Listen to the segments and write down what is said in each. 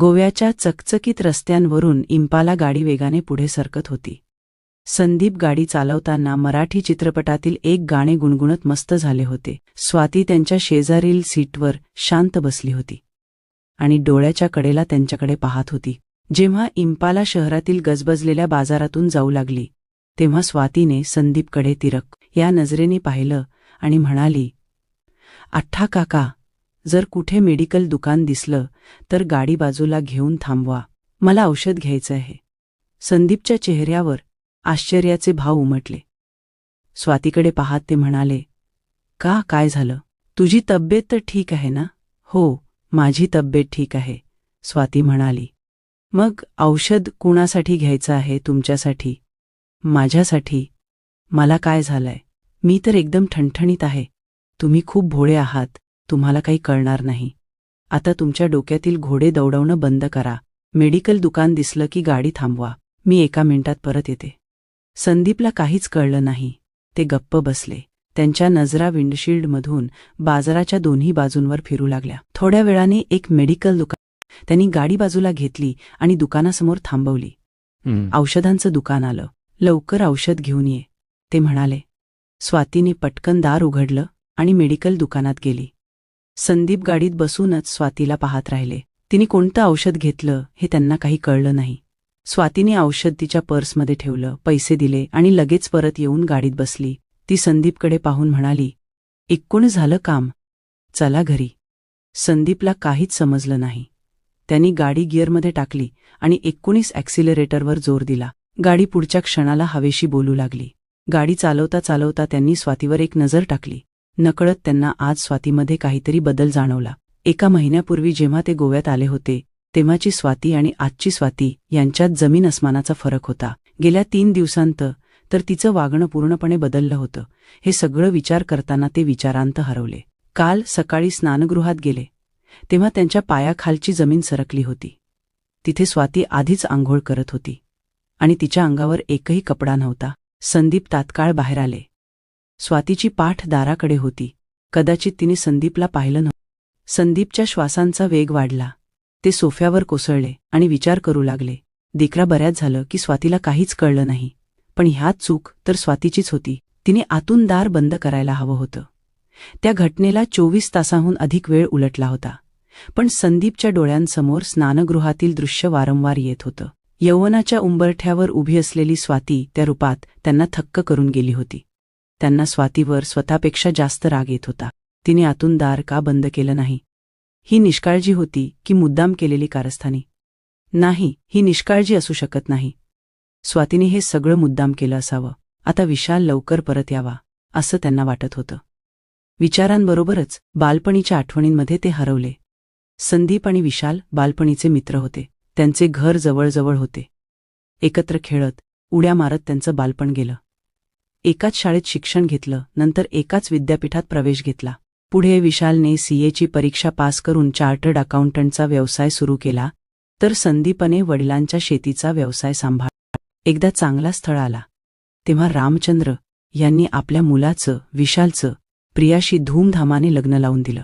गोव्याच्या चकचकीत रस्त्यांवरून इम्पाला गाडी वेगाने पुढे सरकत होती. संदीप गाडी चालवताना मराठी चित्रपटातील एक गाणे गुणगुणत मस्त झाले होते. स्वाती त्यांच्या शेजारील सीटवर शांत बसली होती आणि डोळ्याच्या कडेला त्यांच्याकडे पाहत होती. जेव्हा इम्पाला शहरातील गजबजलेल्या बाजारातून जाऊ लागली तेव्हा स्वातीने संदीपकडे तिरक या नजरेने पाहिलं आणि म्हणाली आठ्ठा काका जर कुठे मेडिकल दुकान दिसलं तर गाडी बाजूला घेऊन थांबवा. मला औषध घ्यायचं आहे. संदीपच्या चेहऱ्यावर आश्चर्याचे भाव उमटले. स्वातीकडे पाहत ते म्हणाले का? काय झालं? तुझी तब्येत तर ठीक आहे ना? हो माझी तब्येत ठीक आहे स्वाती म्हणाली. मग औषध कुणासाठी घ्यायचं आहे तुमच्यासाठी? माझ्यासाठी? मला काय झालंय? मी तर एकदम ठणठणीत आहे. तुम्ही खूप भोळे आहात. तुम्हाला काही कळणार नाही. आता तुमच्या डोक्यातील घोडे दौडवणं बंद करा. मेडिकल दुकान दिसलं की गाडी थांबवा. मी एका मिनिटात परत येते. संदीपला काहीच कळलं नाही. ते गप्प बसले. त्यांच्या नजरा विंडशिल्डमधून बाजाराच्या दोन्ही बाजूंवर फिरू लागल्या. थोड्या वेळाने एक मेडिकल दुकान त्यांनी गाडी बाजूला घेतली आणि दुकानासमोर थांबवली. औषधांचं दुकान आलं. लवकर औषध घेऊन ये. ते म्हणाले. स्वातीने पटकन दार उघडलं आणि मेडिकल दुकानात गेली. संदीप गाडीत बसूनच स्वातीला पाहत राहिले. तिने कोणतं औषध घेतलं हे त्यांना काही कळलं नाही. स्वातीने औषध तिच्या पर्समध्ये ठेवलं पैसे दिले आणि लगेच परत येऊन गाडीत बसली. ती संदीपकडे पाहून म्हणाली इक्कूण झालं काम. चला घरी. संदीपला काहीच समजलं नाही. त्यांनी गाडी गिअरमध्ये टाकली आणि एकोणीस ॲक्सिलरेटरवर जोर दिला. गाडी पुढच्या क्षणाला हवेशी बोलू लागली. गाडी चालवता चालवता त्यांनी स्वातीवर एक नजर टाकली. नकळत त्यांना आज स्वातीमध्ये काहीतरी बदल जाणवला. एका महिन्यापूर्वी जेव्हा ते गोव्यात आले होते तेव्हाची स्वाती आणि आजची स्वाती यांच्यात जमीन अस्मानाचा फरक होता. गेल्या तीन दिवसांत तर तिचं वागणं पूर्णपणे बदललं होतं. हे सगळं विचार करताना ते विचारांत हरवले. काल सकाळी स्नानगृहात गेले. तेव्हा त्यांच्या पायाखालची जमीन सरकली होती. तिथे स्वाती आधीच आंघोळ करत होती. आणि तिच्या अंगावर एकही कपडा नव्हता. संदीप तात्काळ बाहेर आले. स्वातीची पाठ दाराकडे होती. कदाचित तिने संदीपला पाहिलं नव्हतं. संदीपच्या श्वासांचा वेग वाढला. ते सोफ्यावर कोसळले आणि विचार करू लागले. दिकरा बऱ्याच झालं की स्वातीला काहीच कळलं नाही. पण ह्यात चूक तर स्वातीचीच होती. तिने आतून दार बंद करायला हवं होतं त्या घटनेला चोवीस तासाहून अधिक वेळ उलटला होता. पण संदीपच्या डोळ्यांसमोर स्नानगृहातील दृश्य वारंवार येत होतं. यौवनाच्या उंबरठ्यावर उभी असलेली स्वाती त्या रूपात त्यांना थक्क करून गेली होती. त्यांना स्वातीवर स्वतःपेक्षा जास्त राग येत होता. तिने आतून दार का बंद केलं नाही? ही निष्काळजी होती की मुद्दाम केलेली कारस्थानी? नाही ही निष्काळजी असू शकत नाही. स्वातीने हे सगळं मुद्दाम केलं असावं. आता विशाल लवकर परत यावा असं त्यांना वाटत होतं. विचारांबरोबरच बालपणीच्या आठवणींमध्ये ते हरवले. संदीप आणि विशाल बालपणीचे मित्र होते. त्यांचे घर जवळजवळ होते. एकत्र खेळत उड्या मारत त्यांचं बालपण गेलं. एकाच शाळेत शिक्षण घेतलं नंतर एकाच विद्यापीठात प्रवेश घेतला. पुढे विशालने सीएची परीक्षा पास करून चार्टर्ड अकाउंटंटचा व्यवसाय सुरू केला तर संदीपने वडिलांच्या शेतीचा व्यवसाय सांभाळ एकदा चांगला स्थळ आला. तेव्हा रामचंद्र यांनी आपल्या मुलाचं विशालचं प्रियाशी धूमधामाने लग्न लावून दिलं.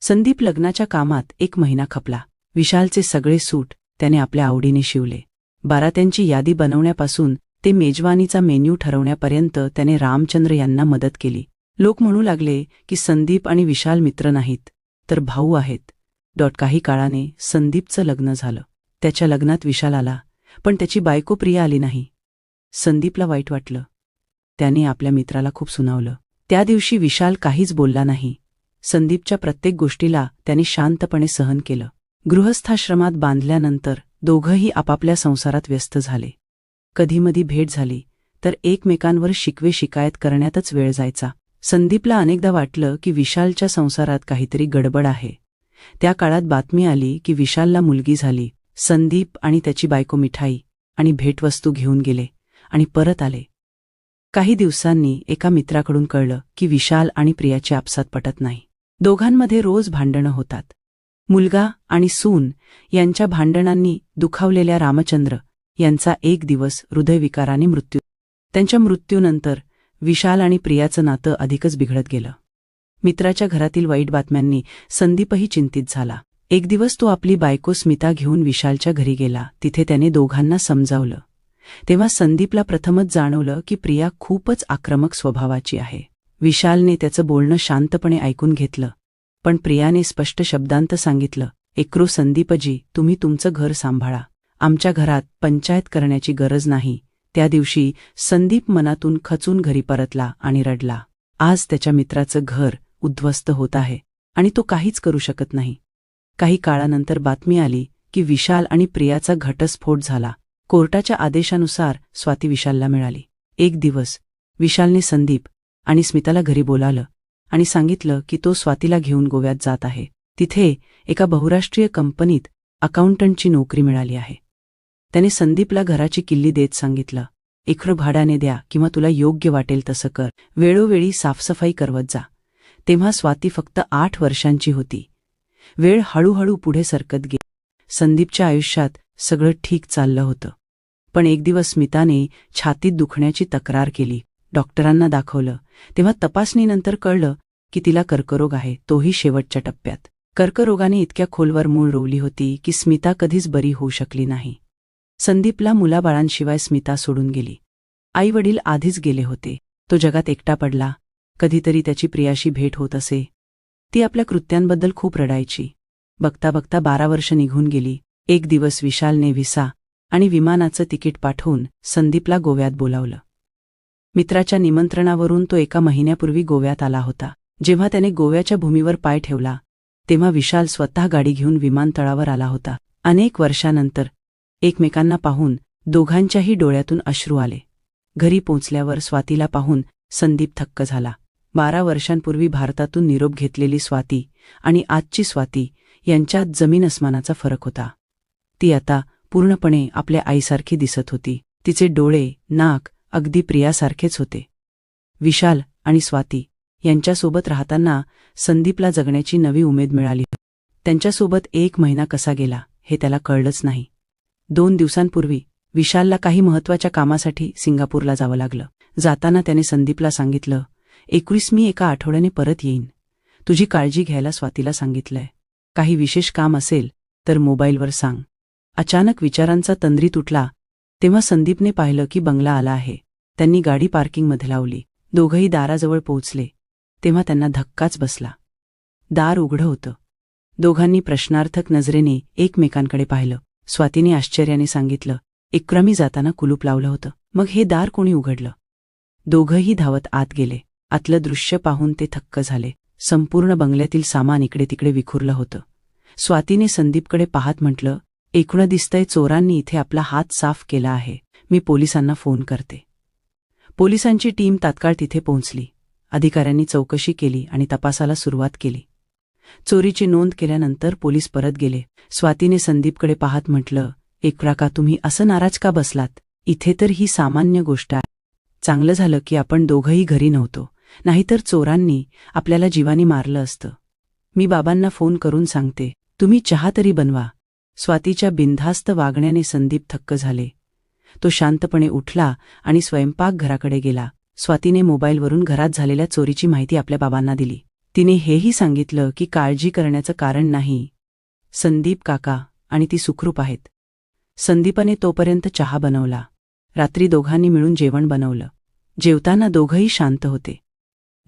संदीप लग्नाच्या कामात एक महिना खपला. विशालचे सगळे सूट त्याने आपल्या आवडीने शिवले. बारात्यांची यादी बनवण्यापासून ते मेजवानीचा मेन्यू ठरवण्यापर्यंत त्याने रामचंद्र यांना मदत केली. लोक म्हणू लागले की संदीप आणि विशाल मित्र नाहीत तर भाऊ आहेत. डॉट काही काळाने संदीपचं लग्न झालं. त्याच्या लग्नात विशाल आला पण त्याची बायको प्रिया आली नाही. संदीपला वाईट वाटलं. त्याने आपल्या मित्राला खूप सुनावलं. त्या दिवशी विशाल काहीच बोलला नाही. संदीपच्या प्रत्येक गोष्टीला त्याने शांतपणे सहन केलं. गृहस्थाश्रमात बांधल्यानंतर दोघंही आपापल्या संसारात व्यस्त झाले. कधीमधी भेट झाली तर एकमेकांवर शिकवे शिकायत करण्यातच वेळ जायचा. संदीपला अनेकदा वाटलं की विशालच्या संसारात काहीतरी गडबड आहे. त्या काळात बातमी आली की विशालला मुलगी झाली संदीप आणि त्याची बायको मिठाई आणि भेटवस्तू घेऊन गेले आणि परत आले. काही दिवसांनी एका मित्राकडून कळलं की विशाल आणि प्रियाची आपसात पटत नाही. दोघांमध्ये रोज भांडणं होतात. मुलगा आणि सून यांच्या भांडणांनी दुखावलेल्या रामचंद्र यांचा एक दिवस हृदयविकाराने मृत्यू. त्यांच्या मृत्यूनंतर विशाल आणि प्रियाचं नातं अधिकच बिघडत गेलं. मित्राच्या घरातील वाईट बातम्यांनी संदीपही चिंतित झाला. एक दिवस तो आपली बायको स्मिता घेऊन विशालच्या घरी गेला. तिथे त्याने दोघांना समजावलं. तेव्हा संदीपला प्रथमच जाणवलं की प्रिया खूपच आक्रमक स्वभावाची आहे. विशालने त्याचं बोलणं शांतपणे ऐकून घेतलं. पण प्रियाने स्पष्ट शब्दांत सांगितलं एक्रो संदीपजी तुम्ही तुमचं घर सांभाळा. आमच्या घरात पंचायत करण्याची गरज नाही. त्या दिवशी संदीप मनातून खचून घरी परतला आणि रडला. आज त्याच्या मित्राचं घर उद्ध्वस्त होत आहे आणि तो काहीच करू शकत नाही. काही काळानंतर बातमी आली की विशाल आणि प्रियाचा घटस्फोट झाला. कोर्टाच्या आदेशानुसार स्वाती विशालला मिळाली. एक दिवस विशालने संदीप आणि स्मिताला घरी बोलावलं आणि सांगितलं की तो स्वातीला घेऊन गोव्यात जात आहे. तिथे एका बहुराष्ट्रीय कंपनीत अकाउंटंटची नोकरी मिळाली आहे. त्याने संदीपला घराची किल्ली देत सांगितलं एखरं भाड्याने द्या किंवा तुला योग्य वाटेल तसं कर. वेळोवेळी साफसफाई करवत जा. तेव्हा स्वाती फक्त आठ वर्षांची होती. वेळ हळूहळू पुढे सरकत गेली. संदीपच्या आयुष्यात सगळं ठीक चाललं होतं. पण एक दिवस स्मिताने छातीत दुखण्याची तक्रार केली. डॉक्टरांना दाखवलं. तेव्हा तपासणीनंतर कळलं की तिला कर्करोग आहे तोही शेवटच्या टप्प्यात. कर्करोगाने इतक्या खोलवर मूळ रोवली होती की स्मिता कधीच बरी होऊ शकली नाही. संदीपला मुलाबाळांशिवाय स्मिता सोडून गेली. आईवडील आधीच गेले होते. तो जगात एकटा पडला. कधीतरी त्याची प्रियाशी भेट होत असे. ती आपल्या कृत्यांबद्दल खूप रडायची. बघता बघता बारा वर्ष निघून गेली. एक दिवस विशालने व्हिसा आणि विमानाचं तिकीट पाठवून संदीपला गोव्यात बोलावलं. मित्राच्या निमंत्रणावरून तो एका महिन्यापूर्वी गोव्यात आला होता. जेव्हा त्याने गोव्याच्या भूमीवर पाय ठेवला तेव्हा विशाल स्वतः गाडी घेऊन विमानतळावर आला होता. अनेक वर्षानंतर एकमेकांना पाहून दोघांच्याही डोळ्यातून अश्रू आले. घरी पोचल्यावर स्वातीला पाहून संदीप थक्क झाला. बारा वर्षांपूर्वी भारतातून निरोप घेतलेली स्वाती आणि आजची स्वाती यांच्यात जमीन अस्मानाचा फरक होता. ती आता पूर्णपणे आपल्या आईसारखी दिसत होती. तिचे डोळे नाक अगदी प्रियासारखेच होते. विशाल आणि स्वाती यांच्यासोबत राहताना संदीपला जगण्याची नवी उमेद मिळाली. त्यांच्यासोबत एक महिना कसा गेला हे त्याला कळलंच नाही. दोन दिवसांपूर्वी विशालला काही महत्त्वाच्या कामासाठी सिंगापूरला जावं लागलं. जाताना त्याने संदीपला सांगितलं एकवीस मी एका आठवड्याने परत येईन. तुझी काळजी घ्यायला स्वातीला सांगितलंय. काही विशेष काम असेल तर मोबाईलवर सांग. अचानक विचारांचा तंद्री तुटला तेव्हा संदीपने पाहिलं की बंगला आला आहे. त्यांनी गाडी पार्किंगमध्ये लावली. दोघंही दाराजवळ पोहोचले. तेव्हा त्यांना धक्काच बसला. दार उघडं होतं. दोघांनी प्रश्नार्थक नजरेने एकमेकांकडे पाहिलं. स्वातीने आश्चर्याने सांगितलं इक्रमी जाताना कुलूप लावलं होतं. मग हे दार कोणी उघडलं? दोघंही धावत आत गेले. आतलं दृश्य पाहून ते थक्क झाले. संपूर्ण बंगल्यातील सामान इकडे तिकडे विखुरलं होतं. स्वातीने संदीपकडे पाहत म्हटलं एकूण दिसतंय चोरांनी इथे आपला हात साफ केला आहे. मी पोलिसांना फोन करते. पोलिसांची टीम तात्काळ तिथे पोहोचली. अधिकाऱ्यांनी चौकशी केली आणि तपासाला सुरुवात केली. चोरीची नोंद केल्यानंतर पोलीस परत गेले. स्वातीने संदीपकडे पाहत म्हटलं एकरा का तुम्ही असं नाराज का बसलात? इथे तर ही सामान्य गोष्ट आहे. चांगलं झालं की आपण दोघंही घरी नव्हतो. नाहीतर चोरांनी आपल्याला जीवानी मारलं असतं. मी बाबांना फोन करून सांगते तुम्ही चहा तरी बनवा. स्वातीच्या बिनधास्त वागण्याने संदीप थक्क झाले. तो शांतपणे उठला आणि स्वयंपाकघराकडे गेला. स्वातीने मोबाईलवरून घरात झालेल्या चोरीची माहिती आपल्या बाबांना दिली. तिने हेही सांगितलं की काळजी करण्याचं कारण नाही. संदीप काका आणि ती सुखरूप आहेत. संदीपाने तोपर्यंत चहा बनवला. रात्री दोघांनी मिळून जेवण बनवलं. जेवताना दोघंही शांत होते.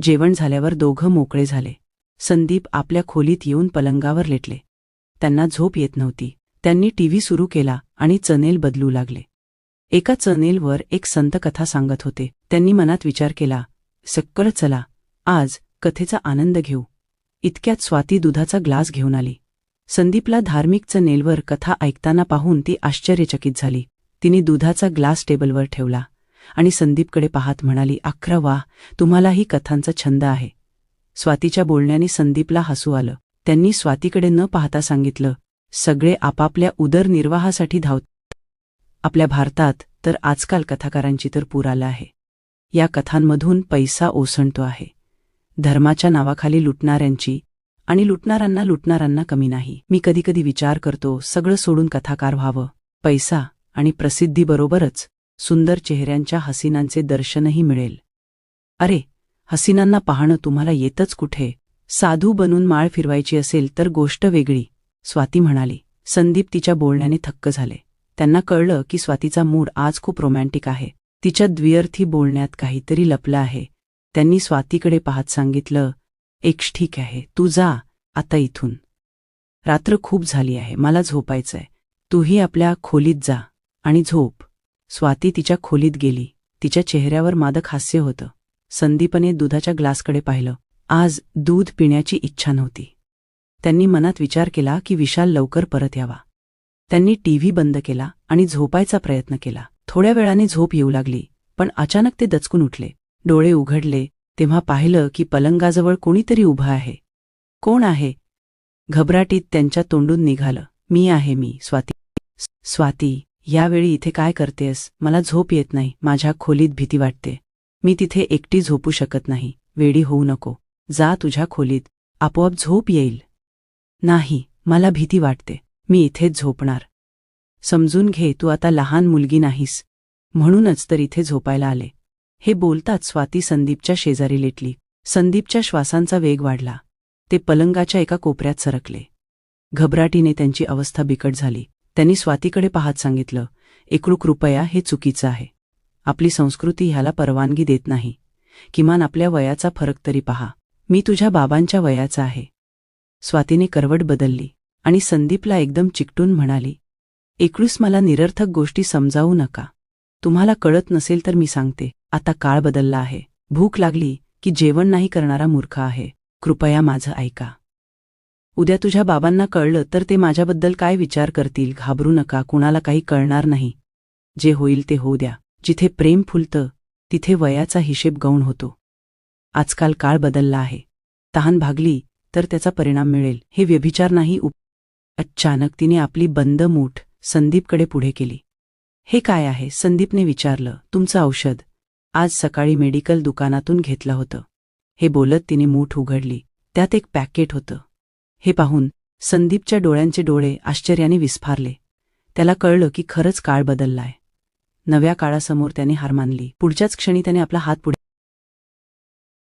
जेवण झाल्यावर दोघं मोकळे झाले. संदीप आपल्या खोलीत येऊन पलंगावर लेटले. त्यांना झोप येत नव्हती. त्यांनी टीव्ही सुरू केला आणि चनेल बदलू लागले. एका चनेलवर एक संत कथा सांगत होते. त्यांनी मनात विचार केला सक्कळ चला आज कथेचा आनंद घेऊ. इतक्यात स्वाती दुधाचा ग्लास घेऊन आली. संदीपला धार्मिक चनेलवर कथा ऐकताना पाहून ती आश्चर्यचकित झाली. तिने दुधाचा ग्लास टेबलवर ठेवला आणि संदीपकडे पाहत म्हणाली अख्रा वा तुम्हालाही कथांचा छंद आहे. स्वातीच्या बोलण्याने संदीपला हसू आलं. त्यांनी स्वातीकडे न पाहता सांगितलं सगळे आपापल्या उदरनिर्वाहासाठी धावत. आपल्या भारतात तर आजकाल कथाकारांची तर पूर आला आहे. या कथांमधून पैसा ओसंडतो आहे. धर्माच्या नावाखाली लुटणाऱ्यांची आणि लुटणाऱ्यांना लुटणाऱ्यांना कमी नाही. मी कधीकधी विचार करतो सगळं सोडून कथाकार व्हावं. पैसा आणि प्रसिद्धीबरोबरच सुंदर चेहऱ्यांच्या हसीनांचे दर्शनही मिळेल. अरे हसीनांना पाहणं तुम्हाला येतच कुठे? साधू बनून माळ फिरवायची असेल तर गोष्ट वेगळी स्वाती म्हणाली. संदीप तिच्या बोलण्याने थक्क झाले. त्यांना कळलं की स्वातीचा मूड आज खूप रोमॅन्टिक आहे. तिच्या द्विअर्थी बोलण्यात काहीतरी लपलं आहे. त्यांनी स्वातीकडे पाहत सांगितलं एक ठीक आहे तू जा आता इथून. रात्र खूप झाली आहे मला झोपायचंय. तूही आपल्या खोलीत जा आणि झोप. स्वाती तिच्या खोलीत गेली. तिच्या चेहऱ्यावर मादक हास्य होतं. संदीपने दुधाच्या ग्लासकडे पाहिलं. आज दूध पिण्याची इच्छा नव्हती. त्यांनी मनात विचार केला की विशाल लवकर परत यावा. त्यांनी टीव्ही बंद केला आणि झोपायचा प्रयत्न केला. थोड्या वेळाने झोप येऊ लागली पण अचानक ते दचकून उठले. डोळे उघडले तेव्हा पाहिलं की पलंगाजवळ कोणीतरी उभं आहे. कोण आहे? घबराटीत त्यांच्या तोंडून निघालं. मी आहे मी स्वाती. स्वाती यावेळी इथे काय करतेस? मला झोप येत नाही माझ्या खोलीत भीती वाटते. मी तिथे एकटी झोपू शकत नाही वेडी होऊ नको. जा तुझ्या खोलीत आपोआप झोप येईल. नाही मला भीती वाटते. मी इथेच झोपणार. समजून घे तू आता लहान मुलगी नाहीस. म्हणूनच तर इथे झोपायला आले. हे बोलताच स्वाती संदीपच्या शेजारी लेटली. संदीपच्या श्वासांचा वेग वाढला. ते पलंगाच्या एका कोपऱ्यात सरकले. घबराटीने त्यांची अवस्था बिकट झाली. त्यांनी स्वातीकडे पाहत सांगितलं एकरू कृपया हे चुकीचं आहे. आपली संस्कृती ह्याला परवानगी देत नाही. किमान आपल्या वयाचा फरक तरी पहा. मी तुझ्या बाबांच्या वयाचा आहे. स्वातीने करवट बदलली आणि संदीपला एकदम चिकटून म्हणाली एकळूस मला निरर्थक गोष्टी समजावू नका. तुम्हाला कळत नसेल तर मी सांगते. आता काळ बदलला आहे. भूक लागली की जेवण नाही करणारा मूर्ख आहे. कृपया माझं ऐका. उद्या तुझ्या बाबांना कळलं तर ते माझ्याबद्दल काय विचार करतील? घाबरू नका कुणाला काही कळणार नाही. जे होईल ते होऊ द्या. जिथे प्रेम फुलतं तिथे वयाचा हिशेब गौण होतो. आजकाल काळ बदलला आहे. तहान भागली तर त्याचा परिणाम मिळेल. हे व्यभिचार नाही उप अचानक तिने आपली बंद मूठ संदीपकडे पुढे केली. हे काय आहे? संदीपने विचारलं. तुमचं औषध? आज सकाळी मेडिकल दुकानातून घेतलं होतं. हे बोलत तिने मूठ उघडली. त्यात एक पॅकेट होतं. हे पाहून संदीपच्या डोळ्यांचे डोळे आश्चर्याने विस्फारले. त्याला कळलं की खरंच काळ बदललाय. नव्या काळासमोर त्याने हार मानली. पुढच्याच क्षणी त्याने आपला हात पुढे